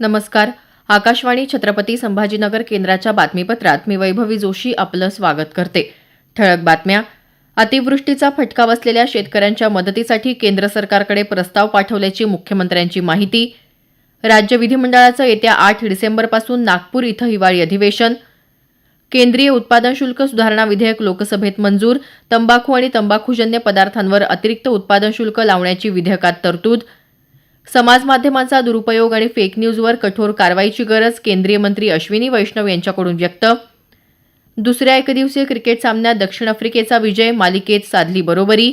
नमस्कार. आकाशवाणी छत्रपती संभाजीनगर केंद्राच्या बातमीपत्रात मी वैभवी जोशी आपलं स्वागत करते. ठळक बातम्या. अतिवृष्टीचा फटका बसलेल्या शेतकऱ्यांच्या मदतीसाठी केंद्र सरकारकडे प्रस्ताव पाठवल्याची मुख्यमंत्र्यांची माहिती. राज्य विधिमंडळाचं येत्या आठ डिसेंबरपासून नागपूर इथं हिवाळी अधिवेशन. केंद्रीय उत्पादन शुल्क सुधारणा विधेयक लोकसभेत मंजूर. तंबाखू आणि तंबाखूजन्य पदार्थांवर अतिरिक्त उत्पादन शुल्क लावण्याची विधेयकात तरतूद. समाज माध्यमांचा दुरुपयोग आणि फेक न्यूजवर कठोर कारवाईची गरज केंद्रीय मंत्री अश्विनी वैष्णव यांच्याकडून व्यक्त. दुसऱ्या एकदिवसीय क्रिकेट सामन्यात दक्षिण आफ्रिकेचा विजय मालिकेत साधली बरोबरी.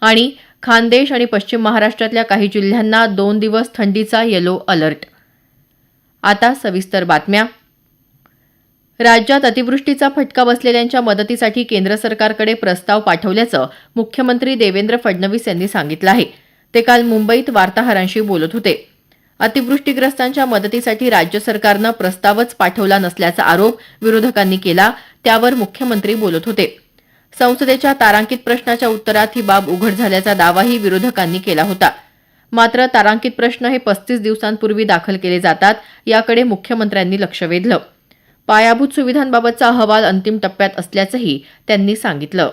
आणि खानदेश आणि पश्चिम महाराष्ट्रातल्या काही जिल्ह्यांना दोन दिवस थंडीचा येलो अलर्ट आता सविस्तर बातम्या. राज्यात अतिवृष्टीचा फटका बसलेल्यांच्या मदतीसाठी केंद्र सरकारकडे प्रस्ताव पाठवल्याचं मुख्यमंत्री देवेंद्र फडणवीस यांनी सांगितलं आहे. ते काल मुंबईत वार्ताहरांशी बोलत होते. अतिवृष्टीग्रस्तांच्या मदतीसाठी राज्य सरकारनं प्रस्तावच पाठवला नसल्याचा आरोप विरोधकांनी केला त्यावर मुख्यमंत्री बोलत होते. संसदेच्या तारांकित प्रश्नाच्या उत्तरात ही बाब उघड झाल्याचा दावाही विरोधकांनी केला होता. मात्र तारांकित प्रश्न हे पस्तीस दिवसांपूर्वी दाखल केले जातात याकडे मुख्यमंत्र्यांनी लक्ष वेधलं. पायाभूत सुविधांबाबतचा अहवाल अंतिम टप्प्यात असल्याचंही त्यांनी सांगितलं.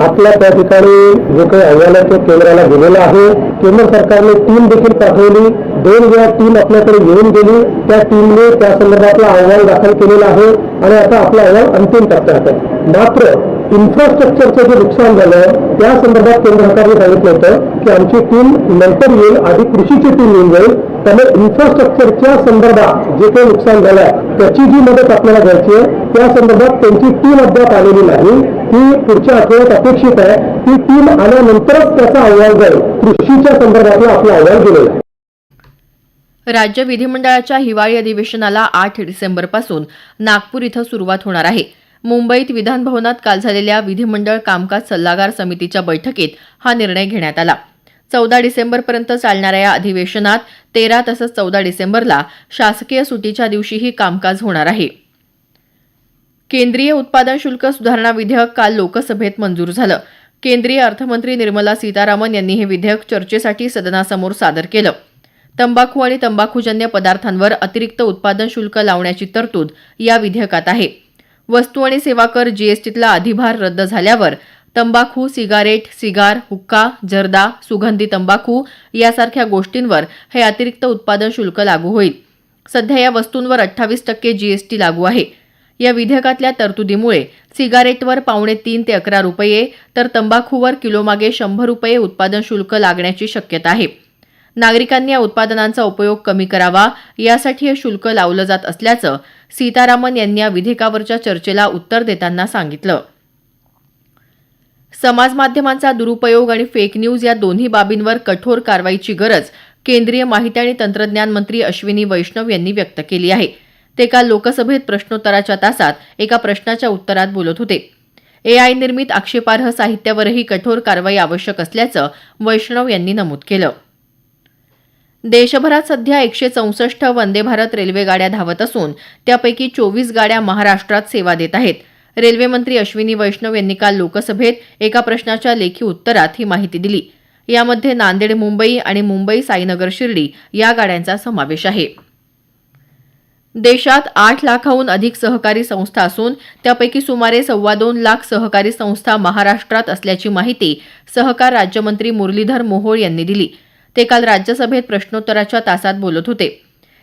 आपल्या त्या ठिकाणी जो काही अहवालाच्या केंद्राला दिलेला आहे केंद्र सरकारने टीम देखील पाठवली दोन वेळा टीम आपल्याकडे येऊन गेली त्या टीमने त्या संदर्भातला अहवाल दाखल केलेला आहे आणि आता आपला अहवाल अंतिम टप्प्यात आहे. मात्र इन्फ्रास्ट्रक्चरचं जे नुकसान झालं त्या संदर्भात केंद्र सरकारने सांगितलं होतं की आमची टीम नंतर येईल आधी कृषीची टीम येऊन जाईल त्यामुळे इन्फ्रास्ट्रक्चरच्या संदर्भात जे काही नुकसान झालं त्याची जी मदत आपल्याला घ्यायची आहे त्या संदर्भात त्यांची टीम अद्याप आलेली नाही. ही पुढच्या आठवड्यात अपेक्षित आहे. ती टीम आल्यानंतरच त्याचा अहवाल जाईल. कृषीच्या संदर्भातला आपला अहवाल दिलेला आहे. राज्य विधिमंडळाच्या हिवाळी अधिवेशनाला आठ डिसेंबरपासून नागपूर इथं सुरुवात होणार आहे. मुंबईत विधानभवनात काल झालेल्या विधिमंडळ कामकाज सल्लागार समितीच्या बैठकीत हा निर्णय घेण्यात आला. चौदा डिसेंबरपर्यंत चालणाऱ्या या अधिवेशनात तेरा तसंच चौदा डिसेंबरला शासकीय सुटीच्या दिवशीही कामकाज होणार आहे. केंद्रीय उत्पादन शुल्क सुधारणा विधेयक काल लोकसभेत मंजूर झालं. केंद्रीय अर्थमंत्री निर्मला सीतारामन यांनी हे विधेयक चर्चेसाठी सदनासमोर सादर केलं. तंबाखू आणि तंबाखूजन्य पदार्थांवर अतिरिक्त उत्पादन शुल्क लावण्याची तरतूद या विधेयकात आहे. वस्तू आणि सेवा कर जीएसटीतला अधिभार रद्द झाल्यावर तंबाखू सिगारेट सिगार हुक्का जर्दा सुगंधी तंबाखू यासारख्या गोष्टींवर हे अतिरिक्त उत्पादन शुल्क लागू होईल. सध्या या वस्तूंवर अठ्ठावीस टक्के जीएसटी लागू आहे. या विधेयकातल्या तरतुदीमुळे सिगारेटवर पावणे तीन ते अकरा रुपये तर तंबाखूवर किलोमागे शंभर रुपये उत्पादन शुल्क लागण्याची शक्यता आहे. नागरिकांनी या उत्पादनांचा उपयोग कमी करावा यासाठी हे शुल्क लावलं जात असल्याचं सीतारामन यांनी या विधेयकावरच्या चर्चेला उत्तर देताना सांगितलं. समाज माध्यमांचा दुरुपयोग आणि फेक न्यूज या दोन्ही बाबींवर कठोर कारवाईची गरज केंद्रीय माहिती आणि तंत्रज्ञान मंत्री अश्विनी वैष्णव यांनी व्यक्त केली आहे. ते काल लोकसभेत प्रश्नोत्तराच्या तासात एका प्रश्नाच्या उत्तरात बोलत होते. एआय निर्मित आक्षेपार्ह साहित्यावरही कठोर कारवाई आवश्यक असल्याचं वैष्णव यांनी नमूद केलं. देशभरात सध्या एकशे चौसष्ट वंदे भारत रेल्वे गाड्या धावत असून त्यापैकी चोवीस गाड्या महाराष्ट्रात सेवा देत आहेत. रेल्वेमंत्री अश्विनी वैष्णव यांनी काल लोकसभेत एका प्रश्नाच्या लेखी उत्तरात ही माहिती दिली. यामध्ये नांदेड मुंबई आणि मुंबई साईनगर शिर्डी या गाड्यांचा समावेश आहे. देशात आठ लाखाहून अधिक सहकारी संस्था असून त्यापैकी सुमारे सव्वा दोन लाख सहकारी संस्था महाराष्ट्रात असल्याची माहिती सहकार राज्यमंत्री मुरलीधर मोहोळ यांनी दिली. ते काल राज्यसभेत प्रश्नोत्तराच्या तासात बोलत होते.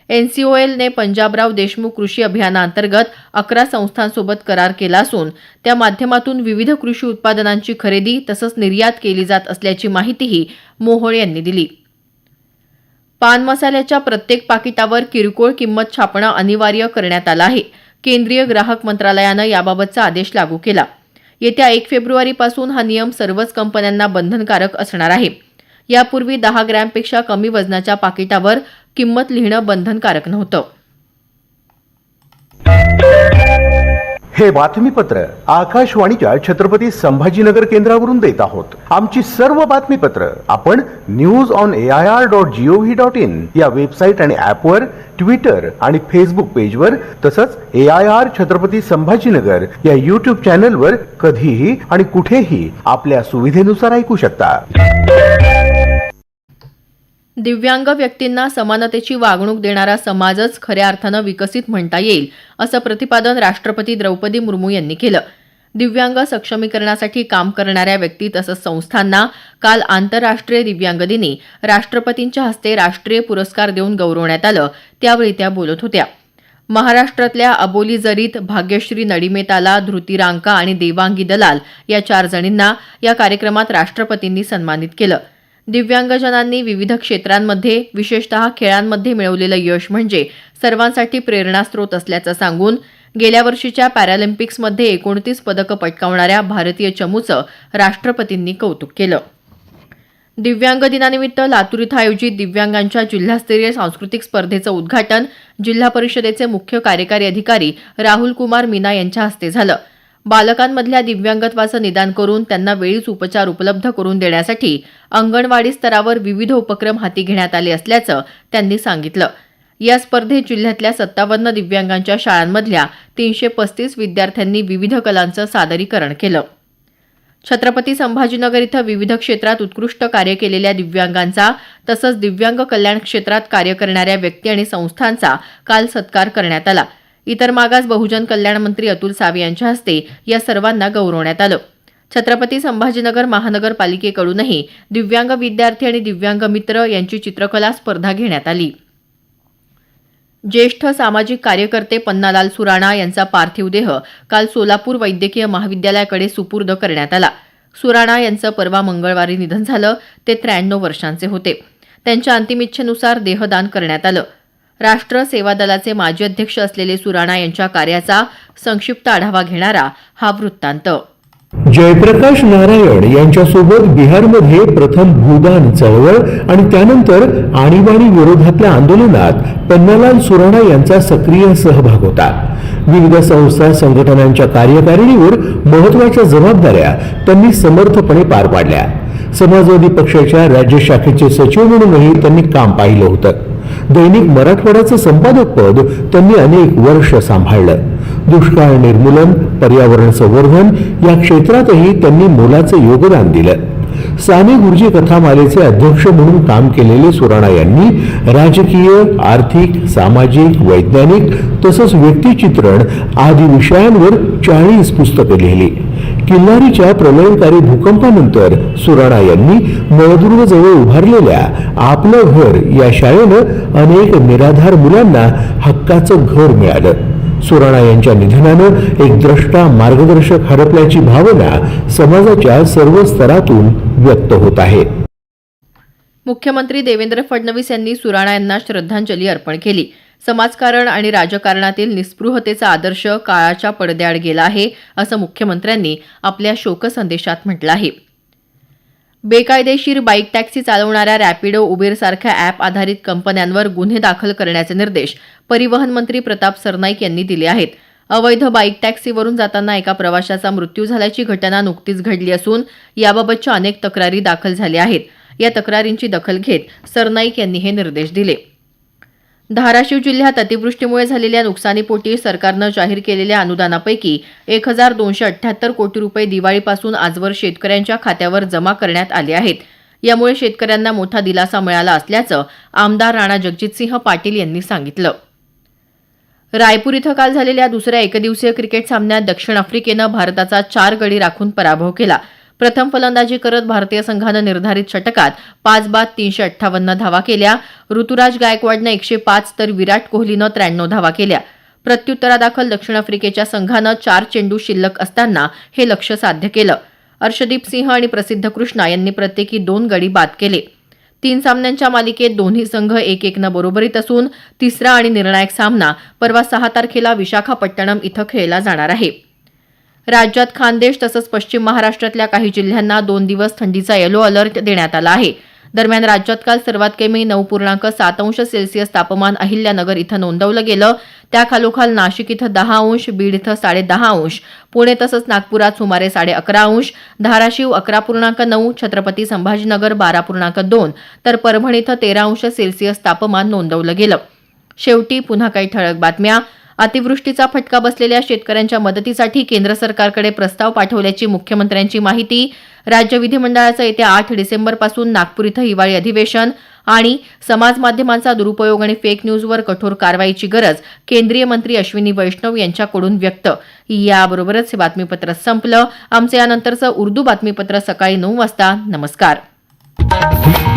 एनसीओएलने पंजाबराव देशमुख कृषी अभियानाअंतर्गत अकरा संस्थांसोबत करार केला असून त्या माध्यमातून विविध कृषी उत्पादनांची खरेदी तसंच निर्यात केली जात असल्याची माहितीही मोहोळ यांनी दिली. पान मसाल्याच्या प्रत्येक पाकिटावर किरकोळ किंमत छापणं अनिवार्य करण्यात आलं आहे. केंद्रीय ग्राहक मंत्रालयानं याबाबतचा आदेश लागू केला. येत्या एक फेब्रुवारीपासून हा नियम सर्वच कंपन्यांना बंधनकारक असणार आहे. यापूर्वी दहा ग्रॅमपेक्षा कमी वजनाच्या पाकिटावर किंमत लिहिणं बंधनकारक नव्हतं. हे बातमीपत्र आकाशवाणीच्या छत्रपती संभाजीनगर केंद्रावरून देत आहोत. आमची सर्व बातमीपत्र आपण news on A I R dot gov dot in या वेबसाईट आणि ऍपवर ट्विटर आणि फेसबुक पेजवर तसंच A I R Chhatrapati Sambhajinagar या युट्यूब चॅनलवर कधीही आणि कुठेही आपल्या सुविधेनुसार ऐकू शकता. दिव्यांग व्यक्तींना समानतेची वागणूक देणारा समाजच खऱ्या अर्थानं विकसित म्हणता येईल असं प्रतिपादन राष्ट्रपती द्रौपदी मुर्मू यांनी केलं. दिव्यांग सक्षमीकरणासाठी काम करणाऱ्या व्यक्ती तसंच संस्थांना काल आंतरराष्ट्रीय दिव्यांग दिनी राष्ट्रपतींच्या हस्ते राष्ट्रीय पुरस्कार देऊन गौरवण्यात आलं त्यावेळी त्या बोलत होत्या. महाराष्ट्रातल्या अबोली जरीत भाग्यश्री नडिमेताला धृतिरांका आणि देवांगी दलाल या चार जणींना या कार्यक्रमात राष्ट्रपतींनी सन्मानित केलं. दिव्यांगजनांनी विविध क्षेत्रांमध्ये विशेषतः खेळांमध्ये मिळवलेलं यश म्हणजे सर्वांसाठी प्रेरणास्त्रोत असल्याचं सांगून गेल्या वर्षीच्या पॅरालिम्पिक्समध्ये एकोणतीस पदकं पटकावणाऱ्या भारतीय चमूचं राष्ट्रपतींनी कौतुक केलं. दिव्यांग दिनानिमित्त लातूर इथं आयोजित दिव्यांगांच्या जिल्हास्तरीय सांस्कृतिक स्पर्धेचं उद्घाटन जिल्हा परिषदेचे मुख्य कार्यकारी अधिकारी राहुल कुमार मीना यांच्या हस्ते झालं. बालकांमधल्या दिव्यांगत्वाचं निदान करून त्यांना वेळीच उपचार उपलब्ध करून देण्यासाठी अंगणवाडी स्तरावर विविध उपक्रम हाती घेण्यात आले असल्याचं त्यांनी सांगितलं. या स्पर्धेत जिल्ह्यातल्या सत्तावन्न दिव्यांगांच्या शाळांमधल्या तीनशे पस्तीस विद्यार्थ्यांनी विविध कलांचं सादरीकरण केलं. छत्रपती संभाजीनगर इथं विविध क्षेत्रात उत्कृष्ट कार्य केलेल्या दिव्यांगांचा तसंच दिव्यांग कल्याण क्षेत्रात कार्य करणाऱ्या व्यक्ती आणि संस्थांचा काल सत्कार करण्यात आला. इतर मागास बहुजन कल्याण मंत्री अतुल सावे यांच्या हस्ते या सर्वांना गौरवण्यात आलं. छत्रपती संभाजीनगर महानगरपालिकेकडूनही दिव्यांग विद्यार्थी आणि दिव्यांग मित्र यांची चित्रकला स्पर्धा घेण्यात आली. ज्येष्ठ सामाजिक कार्यकर्ते पन्नालाल सुराणा यांचा पार्थिव देह काल सोलापूर वैद्यकीय महाविद्यालयाकडे सुपूर्द करण्यात आला. सुराणा यांचं परवा मंगळवारी निधन झालं ते त्र्याण्णव वर्षांचे होते. त्यांच्या अंतिम इच्छेनुसार देहदान करण्यात आलं. राष्ट्र सेवा दलाचे माजी अध्यक्ष असलेले सुराणा यांच्या कार्याचा संक्षिप्त आढावा घेणारा हा वृत्तांत. जयप्रकाश नारायण यांच्यासोबत बिहारमध्ये प्रथम भूदान चळवळ आणि त्यानंतर आणीबाणी विरोधातल्या आंदोलनात पन्नालाल सुराणा यांचा सक्रिय सहभाग होता. विविध संस्था संघटनांच्या कार्यकारिणीवर महत्त्वाच्या जबाबदाऱ्या त्यांनी समर्थपणे पार पाडल्या. समाजवादी पक्षाच्या राज्य शाखेचे सचिव म्हणूनही त्यांनी काम पाहिलं होतं. दैनिक मराठवाड्याचं संपादक पद त्यांनी अनेक वर्ष सांभाळलं. दुष्काळ निर्मूलन पर्यावरण संवर्धन या क्षेत्रातही त्यांनी मोलाचं योगदान दिलं. साने गुरुजी कथामालेचे अध्यक्ष म्हणून काम केलेले सुराणा यांनी राजकीय आर्थिक सामाजिक वैज्ञानिक तसंच व्यक्तिचित्रण आदी विषयांवर चाळीस पुस्तकं लिहिली. किल्लारीच्या प्रलयकारी भूकंपानंतर सुराणा यांनी नळदुर्गजवळ उभारलेल्या आपलं घर या शाळेनं अनेक निराधार मुलांना हक्काचं घर मिळालं. सुराणा यांच्या निधनानं एक द्रष्टा मार्गदर्शक हरपल्याची भावना समाजाच्या सर्व स्तरातून व्यक्त होत आहे. मुख्यमंत्री देवेंद्र फडणवीस यांनी सुराणा यांना श्रद्धांजली अर्पण केली. समाजकारण आणि राजकारणातील निस्पृहतेचा आदर्श काळाच्या पडद्याआड गेला आहे असं मुख्यमंत्र्यांनी आपल्या शोकसंदेशात म्हटलं आहे. बेकायदेशीर बाईक टॅक्सी चालवणाऱ्या रॅपिडो उबेरसारख्या ॲप आधारित कंपन्यांवर गुन्हे दाखल करण्याचे निर्देश परिवहन मंत्री प्रताप सरनाईक यांनी दिले आहेत. अवैध बाईक टॅक्सीवरून जाताना एका प्रवाशाचा मृत्यू झाल्याची घटना नुकतीच घडली असून याबाबतच्या अनेक तक्रारी दाखल झाल्या आहेत. या तक्रारींची दखल घेत सरनाईक यांनी हे निर्देश दिले. धाराशिव जिल्ह्यात अतिवृष्टीमुळे झालेल्या नुकसानीपोटी सरकारनं जाहीर केलेल्या अनुदानापैकी एक हजार दोनशे अठ्ठ्याहत्तर कोटी रुपये दिवाळीपासून आजवर शेतकऱ्यांच्या खात्यावर जमा करण्यात आले आहेत. यामुळे शेतकऱ्यांना मोठा दिलासा मिळाला असल्याचं आमदार राणा जगजितसिंह पाटील यांनी सांगितलं. रायपूर इथं काल झालेल्या दुसऱ्या एकदिवसीय क्रिकेट सामन्यात दक्षिण आफ्रिकेनं भारताचा चार गडी राखून पराभव केला. प्रथम फलंदाजी करत भारतीय संघानं निर्धारित षटकात पाच बाद तीनशे अठ्ठावन्न धावा केल्या. ऋतुराज गायकवाडनं एकशे पाच तर विराट कोहलीनं त्र्याण्णव धावा केल्या. प्रत्युत्तरादाखल दक्षिण आफ्रिकेच्या संघानं चार चेंडू शिल्लक असताना हे लक्ष साध्य केलं. अर्षदीप सिंह आणि प्रसिद्ध कृष्णा यांनी प्रत्येकी दोन गडी बाद केले. तीन सामन्यांच्या मालिकेत दोन्ही संघ एक एकनं बरोबरीत असून तिसरा आणि निर्णायक सामना परवा सहा तारखेला विशाखापट्टणम इथं खेळला जाणार आहे. राज्यात खानदेश तसंच पश्चिम महाराष्ट्रातल्या काही जिल्ह्यांना दोन दिवस थंडीचा येलो अलर्ट देण्यात आला आहे. दरम्यान राज्यात काल सर्वात कमी नऊ पूर्णांक सात अंश सेल्सिअस तापमान अहिल्यानगर इथं नोंदवलं गेलं. त्याखालोखाल नाशिक इथं दहा अंश बीड इथं साडे दहा अंश पुणे तसंच नागपुरात सुमारे साडे अकरा अंश धाराशिव अकरा पूर्णांक नऊ छत्रपती संभाजीनगर बारा पूर्णांक दोन तर परभणी इथं तेरा अंश सेल्सिअस तापमान नोंदवलं गेलं. शेवटी पुन्हा काही ठळक बातम्या. अतिवृष्टीचा फटका बसलेल्या शेतकऱ्यांच्या मदतीसाठी केंद्र सरकारकडे प्रस्ताव पाठवल्याची मुख्यमंत्र्यांची माहिती राज्य विधिमंडळाचं येत्या आठ डिसेंबरपासून नागपूर इथं हिवाळी अधिवेशन आणि समाज माध्यमांचा दुरुपयोग आणि फेक न्यूजवर कठोर कारवाईची गरज केंद्रीय मंत्री अश्विनी वैष्णव यांच्याकडून व्यक्त. याबरोबरच हे बातमीपत्र संपलं. आमचं यानंतरचं उर्दू बातमीपत्र सकाळी नऊ वाजता. नमस्कार.